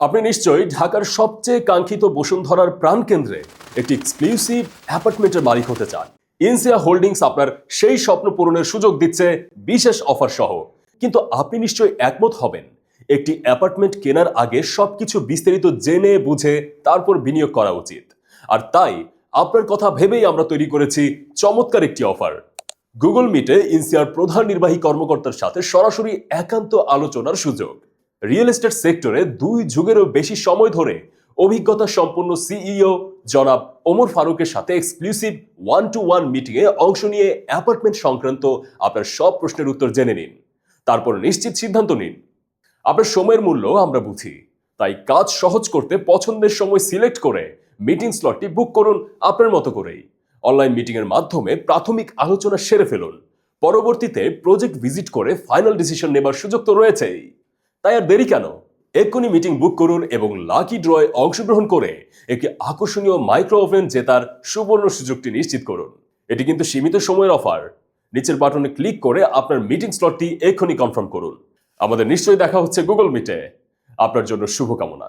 আপনি নিশ্চয়ই ঢাকার সবচেয়ে কাঙ্ক্ষিত বসুন্ধরার প্রাণকেন্দ্রে একটি এক্সক্লুসিভ অ্যাপার্টমেন্টের মালিক হতে চান। ইনসিয়া হোল্ডিংস আপনার সেই স্বপ্ন পূরণের সুযোগ দিচ্ছে বিশেষ অফার সহ। কিন্তু আপনি নিশ্চয়ই একমত হবেন, একটি অ্যাপার্টমেন্ট কেনার আগে সবকিছু বিস্তারিত জেনে, বুঝে, তারপর বিনিয়োগ করা উচিত। আর তাই, আপনার কথা ভেবেই আমরা তৈরি করেছি চমৎকার একটি অফার গুগল মিটে ইনসিয়ার প্রধান নির্বাহী কর্মকর্তার সাথে সরাসরি একান্ত আলোচনার সুযোগ। রিয়েল এস্টেট সেক্টরে দুই যুগেরও বেশি সময় ধরে অভিজ্ঞতা সম্পন্ন সিইও জনাব ওমর ফারুকের সাথে এক্সক্লুসিভ ওয়ান টু ওয়ান মিটিংয়ে অংশ নিয়ে অ্যাপার্টমেন্ট সংক্রান্ত আপনার সব প্রশ্নের উত্তর জেনে নিন। তারপর নিশ্চিত সিদ্ধান্ত নিন। আপনার সময়ের মূল্য আমরা বুঝি। তাই কাজ সহজ করতে পছন্দের সময় সিলেক্ট করে মিটিং স্লটটি বুক করুন আপনার মতো করেই। অনলাইন মিটিংয়ের মাধ্যমে প্রাথমিক আলোচনা সেরে ফেলুন। পরবর্তীতে প্রজেক্ট ভিজিট করে ফাইনাল ডিসিশন নেবার সুযোগ তো রয়েছেই। তাই আর দেরি কেন? এক্ষুনি মিটিং বুক করুন এবং লাকি ড্রয়ে অংশগ্রহণ করে একটি আকর্ষণীয় মাইক্রো ওভেন জেতার সুবর্ণ সুযোগটি নিশ্চিত করুন। এটি কিন্তু সীমিত সময়ের অফার নিচের বাটনে ক্লিক করে আপনার মিটিং স্লটটি এক্ষুনি কনফার্ম করুন। আমাদের নিশ্চয়ই দেখা হচ্ছে গুগল মিটে আপনার জন্য শুভকামনা।